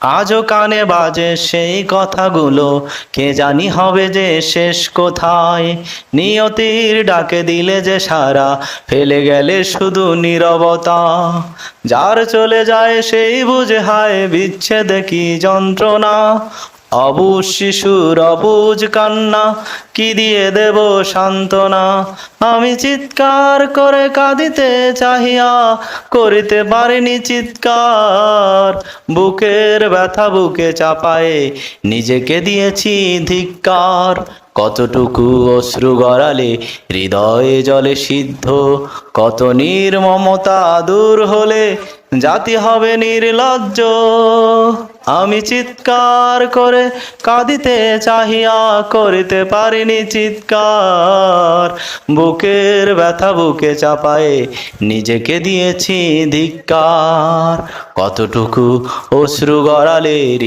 আজও কানে বাজে সেই কথাগুলো। কে জানি হবে যে শেষ কোথায়? নিয়তির ডাকে দিলে যে সারা, ফেলে গেলে শুধু নীরবতা। যার চলে যায় সেই বুঝে হায়, বিচ্ছেদে কি যন্ত্রণা? অবুজ শিশুর অবুজ কান্না, কি দিয়ে দেব সান্ত্বনা? আমি চিৎকার করে কাঁদিতে চাহিয়া করিতে পারিনি চিৎকার। বুকের ব্যথা বুকে চাপায়ে নিজেকে দিয়েছি ধিক্কার। কতটুকু অশ্রু গড়ালে হৃদয়ে জলে সিদ্ধ? কত নির্মমতা দূর হলে জাতি হবে নির্লজ্জ? আমি চিৎকার করে কাঁদিতে চাহিয়া করিতে পারিনি চিৎকার। বুকের ব্যথা বুকে চাপায়ে নিজেকে দিয়েছি ধিক্কার। কতটুকু অশ্রু গড়ালে